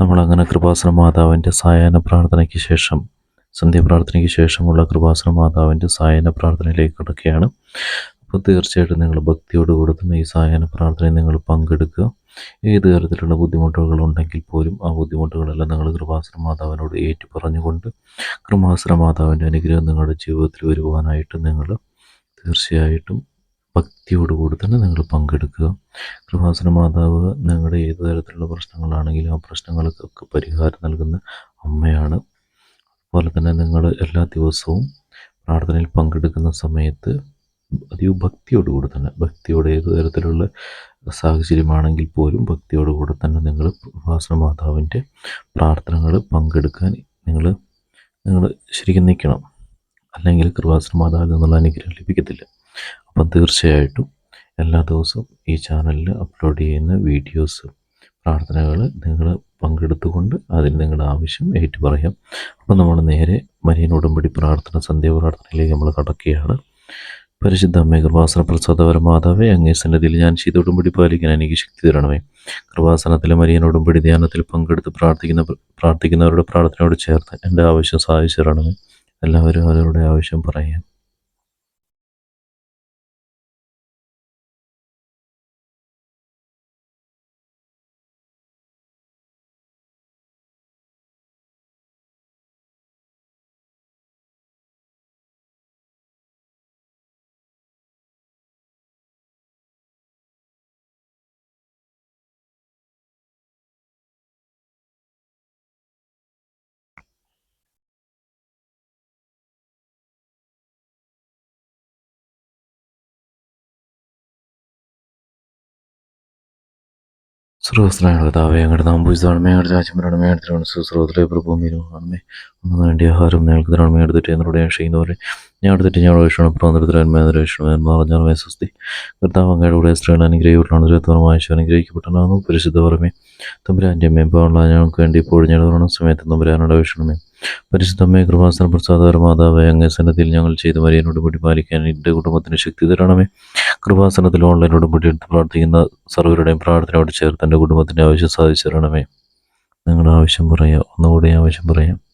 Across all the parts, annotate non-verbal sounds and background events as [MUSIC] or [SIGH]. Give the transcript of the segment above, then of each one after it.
നമ്മളങ്ങനെ കൃപാസന മാതാവിന്റെ സായാഹ്ന പ്രാർത്ഥനയ്ക്ക് ശേഷം സന്ധ്യാപ്രാർത്ഥനയ്ക്ക് ശേഷമുള്ള കൃപാസന മാതാവിന്റെ സായാഹ്ന പ്രാർത്ഥനയിലേക്ക് കിടക്കുകയാണ്. അപ്പോൾ തീർച്ചയായിട്ടും നിങ്ങൾ ഭക്തിയോടുകൂടി തന്നെ ഈ സായാഹ്ന പ്രാർത്ഥനയിൽ നിങ്ങൾ പങ്കെടുക്കുക. ഏത് തരത്തിലുള്ള ബുദ്ധിമുട്ടുകൾ ഉണ്ടെങ്കിൽ പോലും ആ ബുദ്ധിമുട്ടുകളെല്ലാം നിങ്ങൾ കൃപാസന മാതാവിനോട് ഏറ്റു പറഞ്ഞുകൊണ്ട് കൃപാസന മാതാവിന്റെ അനുഗ്രഹം നിങ്ങളുടെ ജീവിതത്തിൽ വരുവാനായിട്ട് നിങ്ങൾ തീർച്ചയായിട്ടും ഭക്തിയോടുകൂടി തന്നെ നിങ്ങൾ പങ്കെടുക്കുക. കൃപാസന മാതാവ് നിങ്ങളുടെ ഏത് തരത്തിലുള്ള പ്രശ്നങ്ങളാണെങ്കിലും ആ പ്രശ്നങ്ങൾക്കൊക്കെ പരിഹാരം നൽകുന്ന അമ്മയാണ്. അതുപോലെ തന്നെ നിങ്ങൾ എല്ലാ ദിവസവും പ്രാർത്ഥനയിൽ പങ്കെടുക്കുന്ന സമയത്ത് അധികം ഭക്തിയോടുകൂടി തന്നെ ഭക്തിയോടെ ഏത് തരത്തിലുള്ള സാഹചര്യമാണെങ്കിൽ പോലും ഭക്തിയോടുകൂടെ തന്നെ നിങ്ങൾ കൃപാസന മാതാവിന്റെ പ്രാർത്ഥനകൾ പങ്കെടുക്കാൻ നിങ്ങൾ നിങ്ങൾ ശരിക്കും നിൽക്കണം. അല്ലെങ്കിൽ കൃപാസന മാതാവിൽ നിന്നുള്ള അനുഗ്രഹം ലഭിക്കത്തില്ല. അപ്പം തീർച്ചയായിട്ടും എല്ലാ ദിവസവും ഈ ചാനലിൽ അപ്ലോഡ് ചെയ്യുന്ന വീഡിയോസ് പ്രാർത്ഥനകൾ നിങ്ങൾ പങ്കെടുത്തുകൊണ്ട് അതിൽ നിങ്ങളുടെ ആവശ്യം ഏറ്റു പറയാം അപ്പം നമ്മൾ നേരെ മരിയൻ ഉടമ്പടി പ്രാർത്ഥന സന്ധ്യ പ്രാർത്ഥനയിലേക്ക് നമ്മൾ കടക്കുകയാണ്. പരിശുദ്ധ അമ്മേ കൃപാസന പ്രസാദപര മാതാവേ അങ്ങേ സന്നിധിയിൽ ഞാൻ ചെയ്ത ഉടമ്പടി പാലിക്കാൻ എനിക്ക് ശക്തി തരണമേ. കൃപാസനത്തിലെ മരിയൻ ഉടമ്പടി ധ്യാനത്തിൽ പങ്കെടുത്ത് പ്രാർത്ഥിക്കുന്ന പ്രാർത്ഥിക്കുന്നവരുടെ പ്രാർത്ഥനയോട് ചേർത്ത് എന്റെ ആവശ്യം സാധിച്ചു തരണമേ. എല്ലാവരും അവരുടെ ആവശ്യം പറയാം സർവസ്നായ കഥാവേ ഞങ്ങളുടെ നാമ്പൂസാണമേ ഞങ്ങളുടെ രാജ്യമരണമേ അടുത്തിലാണ് സുസ്രോതിലെ പ്രഭൂമിയിലും ആണമേ ഒന്ന് വേണ്ടി ആഹാരം ഞങ്ങൾക്ക് തരണമേ. എടുത്തിട്ട് എന്നോട് ഞാൻ ചെയ്യുന്നവരെ. ഞാൻ എടുത്തിട്ട് ഞാൻ വീക്ഷണം പ്രോന്തരത്തിലന്മേ രക്ഷണം പറഞ്ഞാൽ സ്വസ്തി കർത്താവ് അങ്ങയുടെ കൂടെ സ്ത്രീകൾ അനുഗ്രഹിക്കപ്പെട്ടാണ് ദുരത്വമായ അനുഗ്രഹിക്കപ്പെട്ടാണ് പരിശുദ്ധ പറമേ തമ്പുരാന്റെ അമ്മയും ഞങ്ങൾക്ക് വേണ്ടി ഇപ്പോൾ ഞങ്ങളുടെ സമയത്ത് തമ്പുരാനോട് വീക്ഷണമേ പരിശുദ്ധമ്മേ കൃപാസന പ്രസാദകര മാതാവേ അങ്ങേ സന്നദ്ധിയിൽ ഞങ്ങൾ ചെയ്ത മരിയനോട് കൂടി പാലിക്കാൻ എന്റെ കുടുംബത്തിന് ശക്തി തരണമേ. കൃപാസനത്തിൽ ഓൺലൈനോട് ഉടമ്പടി എടുത്ത് പ്രാർത്ഥിക്കുന്ന സർവരുടെയും പ്രാർത്ഥനയോട് ചേർത്ത് എന്റെ കുടുംബത്തിന്റെ ആവശ്യം സാധിച്ചു തരണമേ. നിങ്ങളുടെ ആവശ്യം പറയാം. ഒന്നുകൂടി ആവശ്യം പറയാം.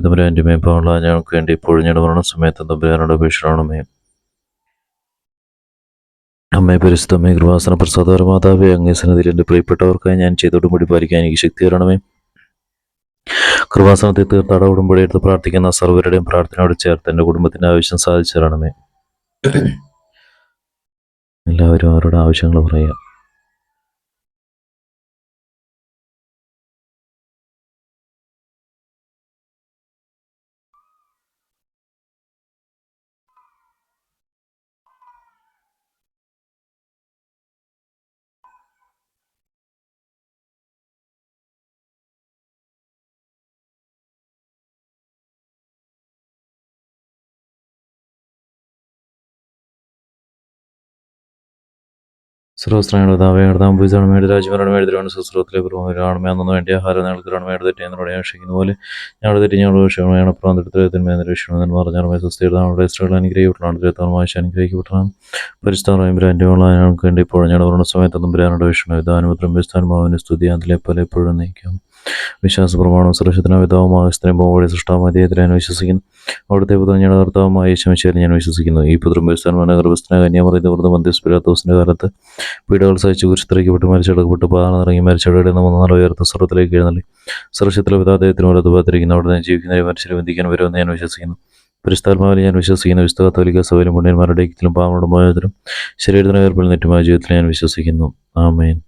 തമ്പുരാന്റെ മേപ്പാനുള്ള ഞങ്ങൾക്ക് വേണ്ടി ഇപ്പോഴും ഞങ്ങളുടെ മരണ പരിശുദ്ധമ്മേ കൃപാസന പ്രസാദപരമാതാവേ അങ്ങേ സന്നദ്ധിയിൽ എന്റെ പ്രിയപ്പെട്ടവർക്കായി ഞാൻ ചെയ്തോടും കൂടി പാലിക്കാൻ എനിക്ക് ശക്തി തരണമേ. കൃപാസനത്തിൽ തീർത്ഥാട ഉടമ്പടി എടുത്ത് പ്രാർത്ഥിക്കുന്ന സർവരുടെയും പ്രാർത്ഥനയോട് ചേർത്ത് എന്റെ കുടുംബത്തിന്റെ ആവശ്യം സാധിച്ചു തരണമേ [COUGHS] എല്ലാവരും അവരുടെ ആവശ്യങ്ങൾ പറയാം. സർവസ്ത്രങ്ങളുടെ താവയുടെ താമ്പൂസാണ് മേട് രാജ്യമരണം മേടിതിരാണ് സുസ്രോത്തിലെ വേണ്ടി ബ്രാൻഡ് വേണ്ടി സമയത്തൊന്നും ബ്രാനോട് വിഷയം സ്തുതി അതിലെ പല എപ്പോഴും നയിക്കാം വിശ്വാസ പ്രമാണവും സുരക്ഷിതന പിതാവുമായ സ്ത്രീയും വഴി സൃഷ്ടാവുമായ ദൈവത്തിൽ ഞാൻ വിശ്വസിക്കുന്നു. അവിടുത്തെ പുത്രൻ ഞാൻ കർത്താവുമായ യേശുമിശയിൽ ഞാൻ വിശ്വസിക്കുന്നു. ഈ പുത്രം പരിസ്ഥാനமான ഗർഭസ്ഥന കന്യാമറിയത് വൃദ്ധ മധ്യസ്പിരാത്തോസിന്റെ കാലത്ത് പീഡകൾ സഹിച്ച് കുരിശിത്തിറക്കപ്പെട്ട് മരിച്ചെടുക്കപ്പെട്ട് പാലം ഇറങ്ങി മരിച്ചവിടെ നമ്മൾ നാല് ഉയർത്ത സ്വർത്തിലേക്ക് എഴുന്നള്ളി. സുരക്ഷിതത്തിലെ വിധാദേഹത്തിന് ഓരോ ദുഃഖത്തിരിക്കുന്ന അവിടെ ഞാൻ ജീവിക്കുന്നവരെ മനുഷ്യരെ ബന്ധിക്കാൻ വരുമെന്ന് ഞാൻ വിശ്വസിക്കുന്നു. പരിസ്ഥാത്മാവിൽ ഞാൻ വിശ്വസിക്കുന്ന. വിശുദ്ധ കത്തോലിക്ക സൗകര്യം പുണ്യന്മാരുടെ ഐക്യത്തിലും പാവങ്ങളുടെ മോചനത്തിലും ശരീരത്തിന് ഏർപ്പെടുന്ന നെറ്റുമായ ജീവിതത്തിൽ ഞാൻ വിശ്വസിക്കുന്നു. ആമേൻ.